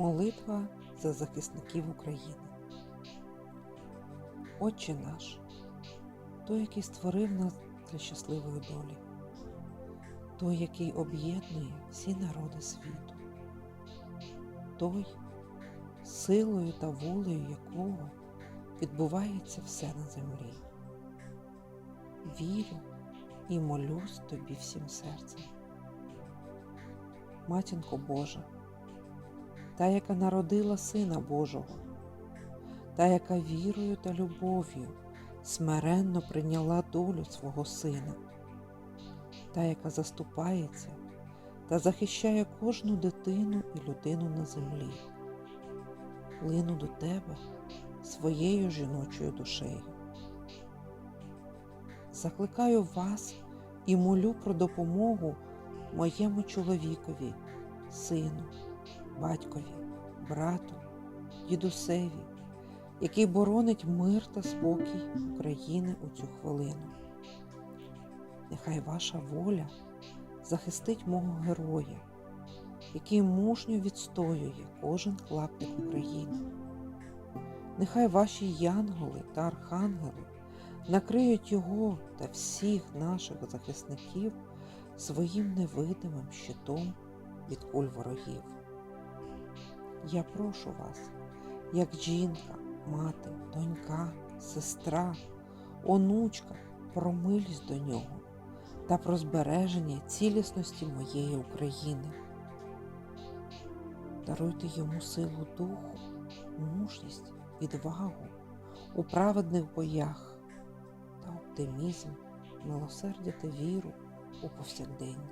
Молитва за захисників України. Отче наш, той, який створив нас для щасливої долі, той, який об'єднує всі народи світу, той, силою та волею якого відбувається все на землі. Вірю і молюсь тобі всім серцем. Матінко Божа, та, яка народила Сина Божого, та, яка вірою та любов'ю смиренно прийняла долю свого Сина, та, яка заступається та захищає кожну дитину і людину на землі, лину до тебе своєю жіночою душею. Закликаю вас і молю про допомогу моєму чоловікові, сину, батькові, брату, дідусеві, який боронить мир та спокій України у цю хвилину. Нехай ваша воля захистить мого героя, який мужньо відстоює кожен клаптик України. Нехай ваші янголи та архангели накриють його та всіх наших захисників своїм невидимим щитом від куль ворогів. Я прошу вас, як жінка, мати, донька, сестра, онучка, про милість до нього та про збереження цілісності моєї України. Даруйте йому силу духу, мужність, відвагу у праведних боях та оптимізм, милосердя та віру у повсякденні.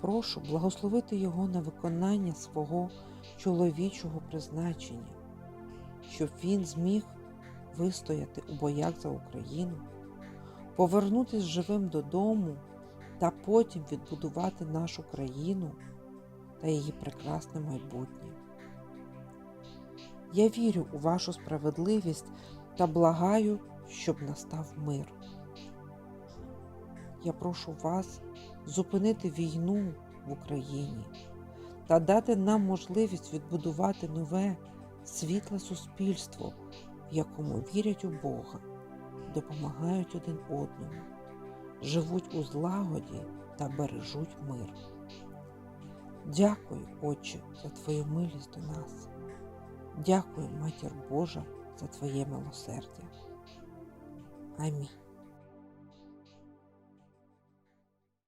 Прошу благословити його на виконання свого чоловічого призначення, щоб він зміг вистояти у боях за Україну, повернутися живим додому та потім відбудувати нашу країну та її прекрасне майбутнє. Я вірю у вашу справедливість та благаю, щоб настав мир. Я прошу вас зупинити війну в Україні та дати нам можливість відбудувати нове світле суспільство, в якому вірять у Бога, допомагають один одному, живуть у злагоді та бережуть мир. Дякую, Отче, за Твою милість до нас. Дякую, Матір Божа, за Твоє милосердя. Амінь.